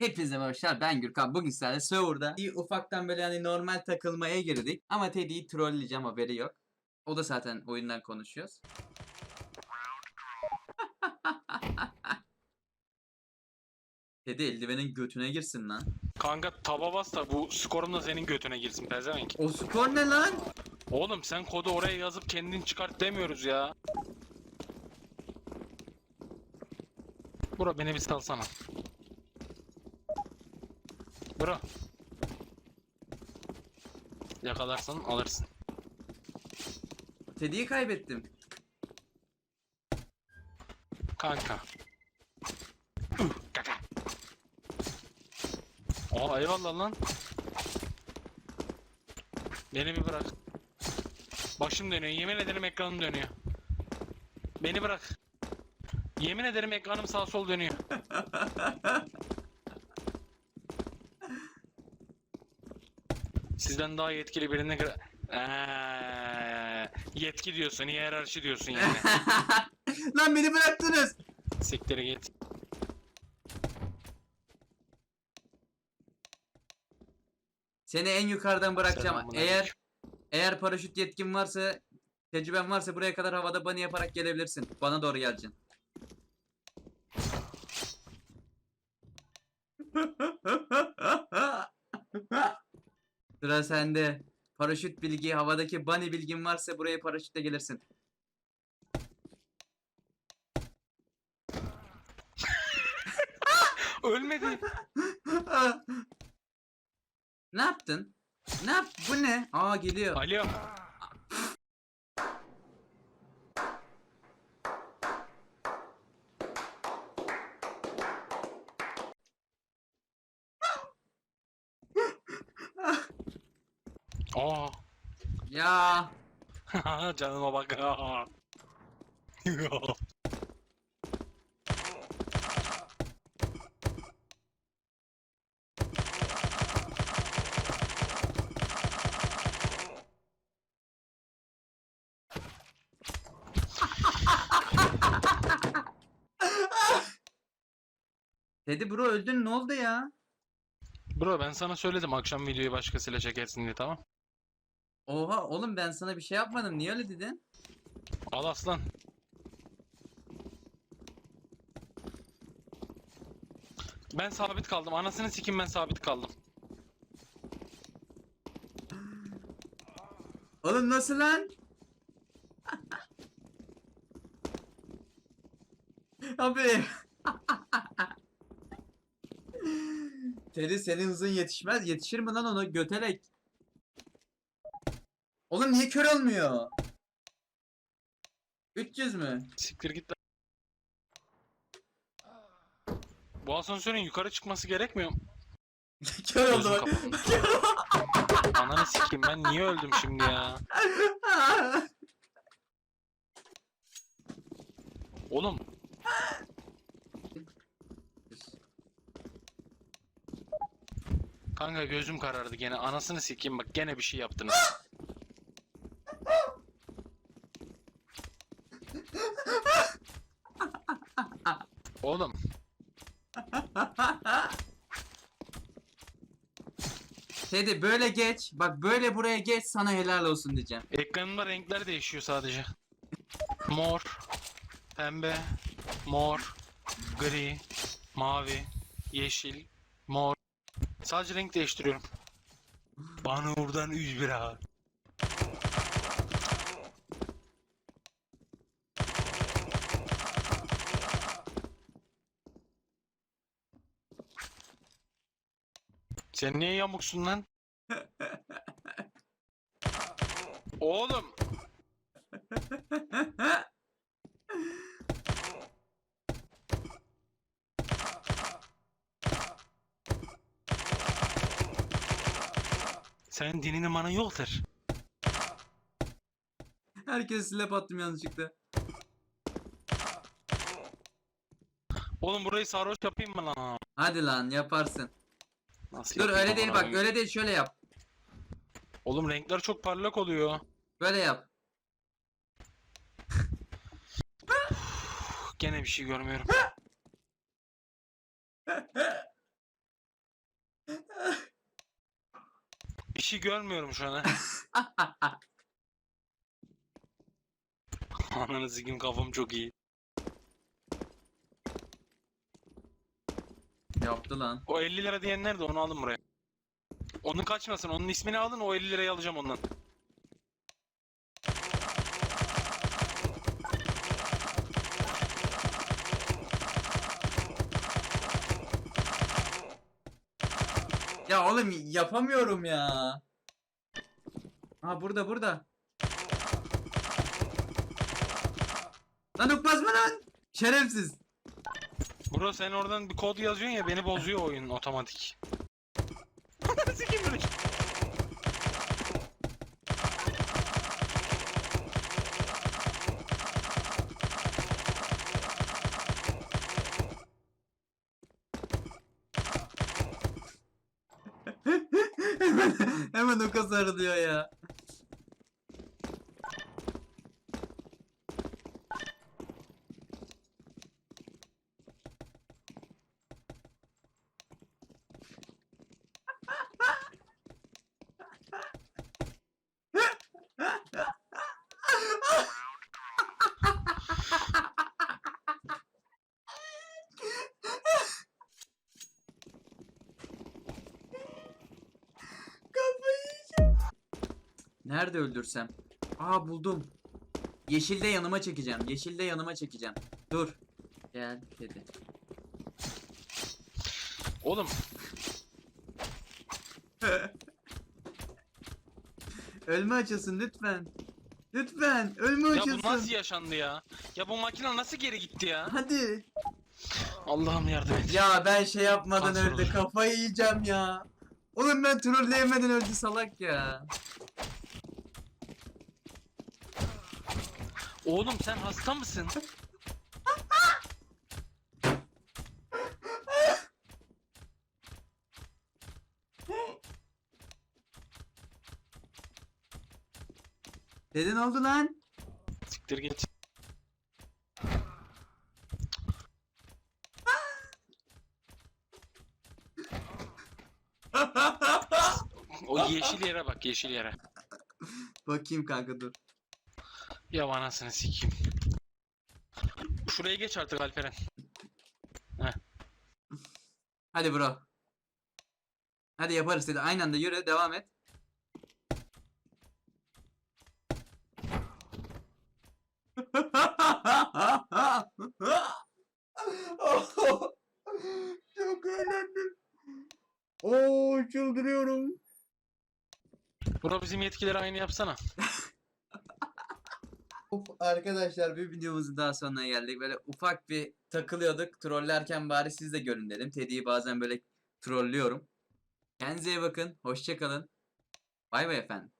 Hepinize merhabalar ben Gürkan. Bugün sizlerle Server'da bir ufaktan böyle hani normal takılmaya girdik. Ama Teddy'yi trolleyeceğim haberi yok. O da zaten oyundan konuşuyoruz. Teddy eldivenin götüne girsin lan. Kanka taba bas da bu skorum da senin götüne girsin pezevenk. O skor ne lan? Oğlum sen kodu oraya yazıp kendin çıkart demiyoruz ya. Bro beni bir salsana. Bro. Yakalarsan alırsın. Teddy'yi kaybettim. Kanka. Kaka. Aa eyvallah lan. Beni bir bırak. Başım dönüyor. Yemin ederim ekranım dönüyor. Beni bırak. Yemin ederim ekranım sağ sol dönüyor. Sizden daha yetkili birine göre... Eee, yetki diyorsun, hiyerarşi diyorsun yani. lan beni bıraktınız. Siktir git. Seni en yukarıdan bırakacağım. Selamünaleyküm. Eğer eğer paraşüt yetkin varsa, tecrüben varsa buraya kadar havada bunny yaparak gelebilirsin. Bana doğru geleceksin. Sıra sende. Paraşüt bilgi, havadaki bunny bilgin varsa buraya paraşütle gelirsin. Ölmedi. ne yaptın? Ne yap? Bu ne? Aa geliyor. Alo. Aa. Ya. Canıma bak. Dedi bro öldün ne oldu ya? Bro ben sana söyledim akşam videoyu başkasıyla çekersin diye tamam. Oha oğlum ben sana bir şey yapmadım. Niye öyle dedin? Al aslan. Ben sabit kaldım. Anasını sikim ben sabit kaldım. Oğlum nasıl lan? Abi. Teddy senin hızın yetişmez. Yetişir mi lan onu? Götelek. Oğlum niye kör olmuyor? 300 mü? Siktir git. Bu asansörün yukarı çıkması gerekmiyor mu? kör oldu Gözüm bak. kapandı. Ananı sikeyim ben niye öldüm şimdi ya? Oğlum kanka gözüm karardı gene. Anasını sikeyim bak gene bir şey yaptınız. Oğlum Teddy böyle geç. Bak böyle buraya geç sana helal olsun diyeceğim. ekranımda renkler değişiyor sadece. Mor, pembe, mor, gri, mavi, yeşil, mor. Sadece renk değiştiriyorum. Bana oradan 100 lira. Sen niye yamuksun lan? Oğlum. Senin dinin imanın yoktur. Herkes slap attım yanlışlıkla. Oğlum burayı sarhoş yapayım mı lan? Hadi lan yaparsın. Nasıl Dur öyle değil bak öyle değil şöyle yap. Oğlum renkler çok parlak oluyor. Böyle yap. Gene bir şey görmüyorum. bir şey görmüyorum şu an. ha. Ananı sikim kafam çok iyi. Yaptı lan. O 50 lira diyen nerede onu alın buraya. Onun kaçmasın onun ismini alın o 50 lirayı alacağım ondan. Ya oğlum yapamıyorum ya. Ha burada burada. Lan ukmaz mı lan? Şerefsiz. Bro sen oradan bir kod yazıyorsun ya beni bozuyor oyun otomatik. Sikeyim böyle. hemen, hemen oka sarılıyor ya. Kafayı yiyeceğim. Nerede öldürsem? Aa buldum. Yeşilde yanıma çekeceğim. Yeşilde yanıma çekeceğim. Dur. Gel dedi. Oğlum Ölme açılsın lütfen. Lütfen ölme ya bu açılsın. nasıl yaşandı ya? Ya bu makine nasıl geri gitti ya? Hadi. Allah'ım yardım et. Ya ben şey yapmadan Kanser öldü. olur. Kafayı yiyeceğim ya. Oğlum ben trolleyemeden öldü salak ya. Oğlum sen hasta mısın? Neden oldu lan? Siktir git. O yeşil yere bak yeşil yere. Bakayım kanka dur. Ya anasını sikeyim. Şuraya geç artık Alperen. Hadi bro. Hadi yaparız dedi. Aynı anda yürü devam et. Çok eğlendim. Oo çıldırıyorum. Bro bizim yetkileri aynı yapsana. Of, arkadaşlar bir videomuzun daha sonuna geldik. Böyle ufak bir takılıyorduk. Trollerken bari siz de görün dedim. Teddy'yi bazen böyle trollüyorum. Kendinize iyi bakın. Hoşça kalın. Bay bay efendim.